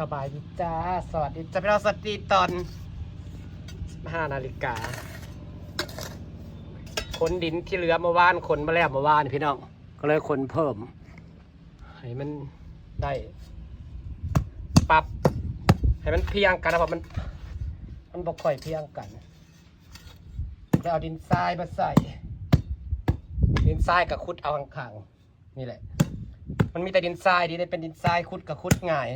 สบายดีจ้า สวัสดีจ้าพี่น้องสวัสดีตอน 15 นาฬิกาขนดินที่เหลือเมื่านขนมาแล้วเมื่านพี่น้อง ก็เลยขนเพิ่ม ให้มันได้ปรับ ให้มันเพียงกันนะเพราะมัน มันบ่ค่อยเพียงกันแล้วเอาดินทรายมาใส่ ดินทรายกับคุดเอาข้างๆนี่แหละ มันมีแต่ดินทรายดีได้เป็นดินทรายคุดกับคุดง่าย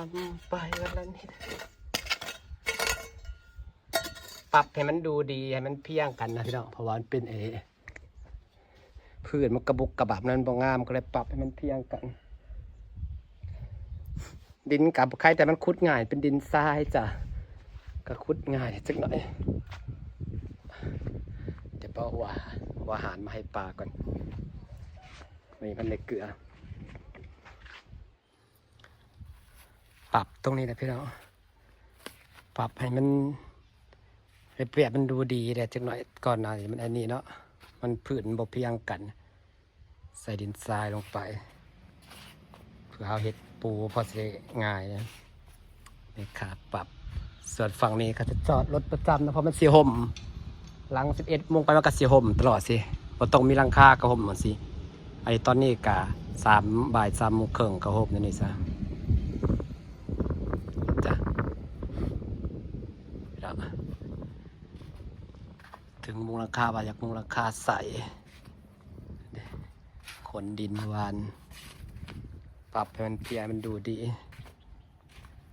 ำไปวันละนิดปรับให้มันดูดีให้มันเพียงกันนะพี่น้องเพราะว่ามันเป็นเอพืชมันกระบุกกระบับนั้นบ่งามก็เลยปรับให้มันเพียงกัน ดินกับใครแต่มันคุดง่าย เป็นดินทรายจ้ะก็คุดง่ายสักหน่อยเดี๋ยวป้าว่าว่าอาหารมาให้ปลาก่อนนี่มันเลยเกลือ ปรับตรงนี้นะพี่น้องปรับให้มันให้เปรียบมันดูดีแต่จังหน่อยก่อนหน่อยมันอันนี้เนาะมันพื้นบ่เพียงกัน ใส่ดินทรายลงไปเพื่อเอาเห็ดปูพอสิง่ายนะนี่ขาปรับส่วนฝั่งนี้ก็จะจอดรถประจำนะเพราะมันสีห่มหลังสิบเอ็ดโมงไปมันก็สีห่มตลอดสิบ่ต้องมีหลังคากระห่มหมดสิไอ้ตอนนี้กะสามบ่ายสามโมงครึ่งกระห่มนั่นนี่ซะครับ ถึงมูลค่าบาจากมูลค่าใสขนดินวาน ปรับให้มันเพียมันดูดี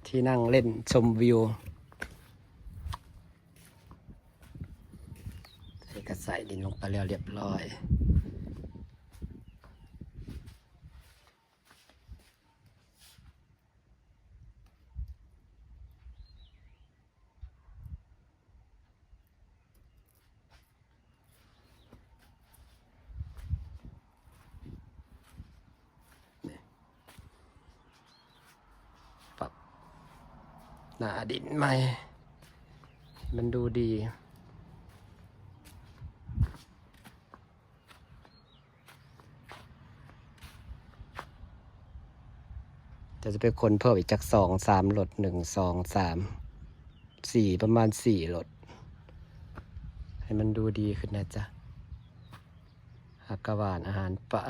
ที่นั่งเล่นชมวิวใส่กระใส่ดินลงไปแล้วเรียบร้อย หน้าดินใหม่ มันดูดี จะจะเป็นคนเพิ่มอีกจากสองสามหลดหนึ่งสองสามสี่ประมาณสี่หลด ให้มันดูดีขึ้นนะจ๊ะอากาหวานอาหารปะ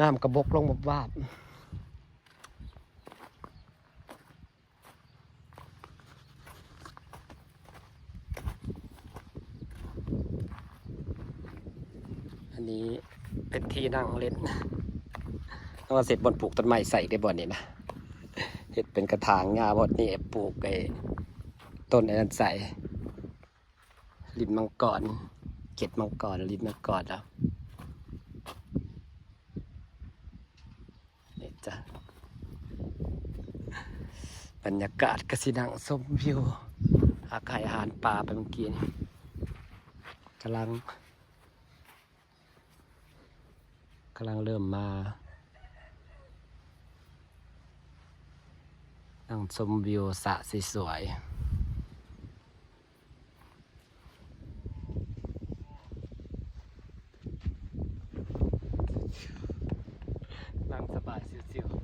น้ำกระบกลงบบวาบ อันนี้เป็นที่นั่งเล่นต้องมาเสร็จบนปลูกต้นไม้ใส่ได้บ่อนนี่นะเห็ดเป็นกระถางงาบดนี่ปลูกไอ้ต้นไอ้นั้นใส่ลิ้นมังกรเก็ดมังกรลิ้นมังกรแล้วนี่จ้ะบรรยากาศกระสินังชมวิว อาขายอาหารป่าไปเมื่อกี้นี่กำลัง กำลังเริ่มมานั่งชมวิวสระสวยๆนั่งสบายชิวๆ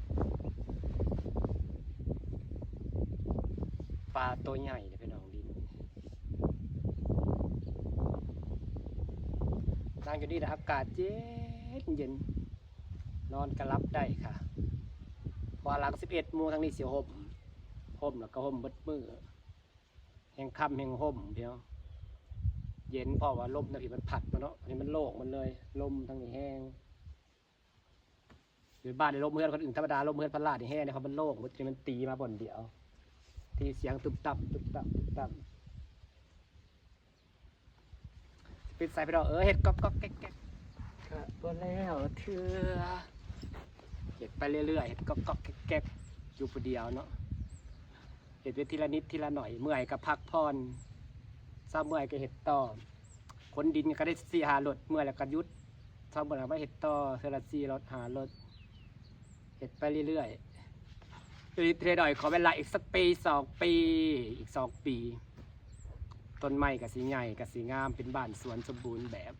ปลาตัวใหญ่เลยพี่น้องดินนั่งอยู่นี่นะอากาศเย็ นเย็น นอนกระลับได้ค่ะพอหลังสิบเอ็ดโมงทางนี้เสียห่มห่มแล้วก็ห่มเบิดมือแห่งค่ำแห่งห่มเดียว เย็นเพราะว่าลมนะพี่มันผัดมาเนาะอันนี้มันโล่งมันเลยลมทางนี้แห้งอยู่บ้านในลมเมื่อนคนอื่นธรรมดาลมเมื่อนพันลาดนี่แห้งเนี่ยเขามันโล่งมันจะมันตีมาบ่นเดียว ที่เสียงตุบตับตุบตับตุบตับปิดใส่ไปดอกเออเห็ดก๊อกก๊อกแก๊กแก๊ก ก็บ่แล้วเถื่อเห็ดไปเรื่อยๆเห็ดก๊อกก๊อกแก๊กแก๊กอยู่ผู้เดียวเนาะเห็ดไปทีละนิดทีละหน่อยเมื่อยก็พักผ่อนเศร้าเมื่อยก็เห็ดต่อคนดินก็ได้สี่หารถเมื่อยแล้วก็ยุดเศร้าเมื่อยก็เห็ดต่อเทอละสี่รถหารถเห็ดไปเรื่อยๆอยู่เทรดอยขอเวลาอีกสักปีสองปีอีกสองปีต้นไม้กับสีใหญ่กับสีงามเป็นบ้านสวนสมบูรณ์แบบ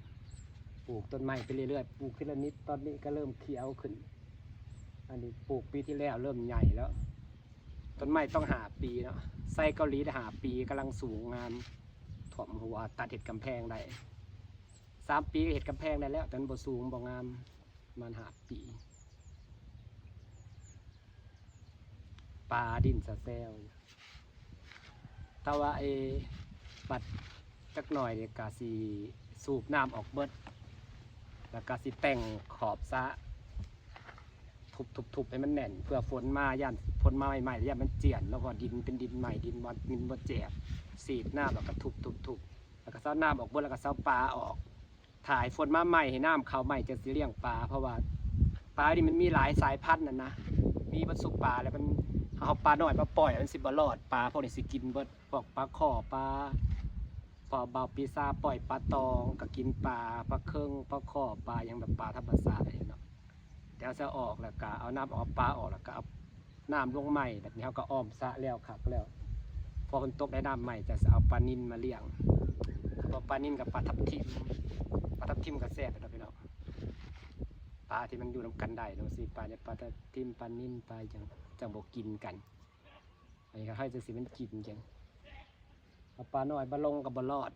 ลูกต้นไม้ไปเรื่อยๆ ปลูกทีละนิด ตอนนี้ก็เริ่มเขียวขึ้น อันนี้ปลูกปีที่แล้วเริ่มใหญ่แล้ว ต้นไม้ต้องหาปีเนาะ ไส้เกาหลีหาปีกำลังสูงงามถมหัวตัดเห็ดกำแพงได้สามปีเห็ดกำแพงได้แล้วแต่มันบ่สูงบ่งามมันหาปีปลาดินสะแซวอยู่แต่ว่าไอ้บัดจักหน่อยเนี่ยกาสีสูบน้ำออกเบิด แล้วกาสีแต่งขอบซะทุบทุบทุบให้มันแน่น เพื่อฝนมาย่านฝนมาใหม่ๆย่านมันเจียน แล้วก็ดินเป็นดินใหม่ดินบอดินบอแจบสีดน้ำแล้วก็ทุบทุบทุบแล้วก็เซ้าน้ำออกบิดแล้วก็เซ้าปลาออก ถ่ายฝนมาใหม่ให้น้ำเขาใหม่จะสิเลี้ยงปลาเพราะว่าปลานี่มันมีหลายสายพันธุ์น่ะนะมีบรรสุปลาแล้วมันเอาปลาหน่อยมาปล่อยมันสิบรอดปลาพวกนี้สิกินบดพวกปลาขอปลา ปลาเบาปีซาปล่อยปลาตองก็กินปลาปลาเคิงปลาขอปลาอย่างแบบปลาธรรมชาติเนาะแต่เอาจะออกแล้วก็เอาน้ำออกปลาออกแล้วก็เอาน้ำลงใหม่แบบนี้เขาก็อ้อมสะแล้วครับแล้ว พอคนตกได้น้ำใหม่จะเอาปลานินมาเลี้ยงพอปลานินกับปลาทับทิมปลาทับทิมกับแซ่บนะพี่น้องปลาที่มันอยู่น้ำกันได้เนาะสิปลาเนี่ยปลาตะทิมปลานิ่นปลาจังจังบกกินกันอันนี้ก็ให้จะสิมันกินจัง เอาปลาน้อยปลาลงกับบลอด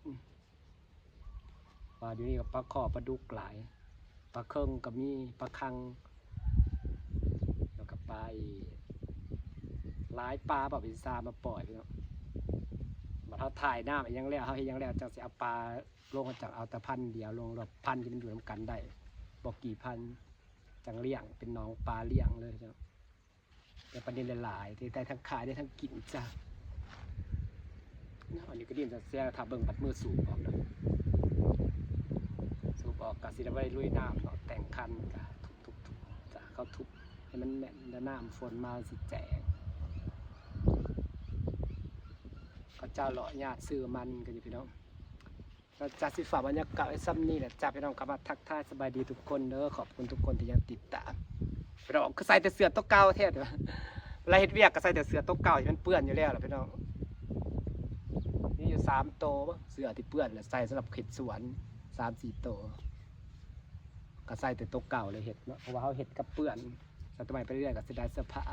ปลาอยู่นี่กับปลาขอปลาดุกหลายปลาเคิงกับมีปลาคังแล้วก็ปลาหลายปลาแบบพิซามาปล่อยเนาะมาเขาถ่ายหน้ามันยังแล้วเขาเห็นยังแล้วจังสิเอาปลาลงมาจากเอาแต่พันเดียวลงรถพันที่มันอยู่น้ำกันได้บอกกี่พันจังเลี้ยงเป็นน้องปลาเลี้ยงเลยจ้ะแต่ประเด็นหลายๆที่ได้ทั้งขายได้ทั้งกินจ้ะนะ อันนี้ก็ดียนจะแซ่ถ้าเบิ่งบัดมือสูบออกเนาะสูบออกกะสิได้ไว้ลุยน้ำเนาะแต่งคันกะทุบๆจะเขาทุบให้มันแน่นแล้วน้ำฝนมาสิแจกเขาเจ้าเลาะญาติซื้อมันกันอยู่พี่น้องเราจัดสิฝ่าบรรยากาศไอ้ซ้ำนี่แหละจ้าพี่น้องกลับมาทักทายสบายดีทุกคนเด้อขอบคุณทุกคนที่ยังติดตามพี่น้องก็ใส่แต่เสื้อตัวเก่าแท้เด้อเวลาเฮ็ดเวียกก็ใส่แต่เสื้อตัวเก่าที่มันเปื้อนอยู่แล้วล่ะพี่น้อง สามโตเสื้อที่เปื้อนแหละใส่สำหรับเฮ็ดสวนสามสี่โตก็ใส่แต่ตัวเก่าเลยเฮ็ดเนาะเพราะว่าเขาเฮ็ดกับเปื้อนแต่ทำไมไปเรื่อยก็เสดายเสื้อผ้า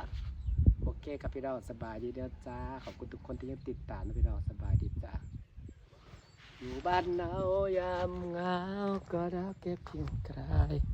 โอเคครับพี่น้องสบายดีเด้อจ้าขอบคุณทุกคนที่ยังติดตามนะพี่น้องสบายดีจ้าอยู่บ้านหนาวยามเหงาก็รักเก็บเพียงกาย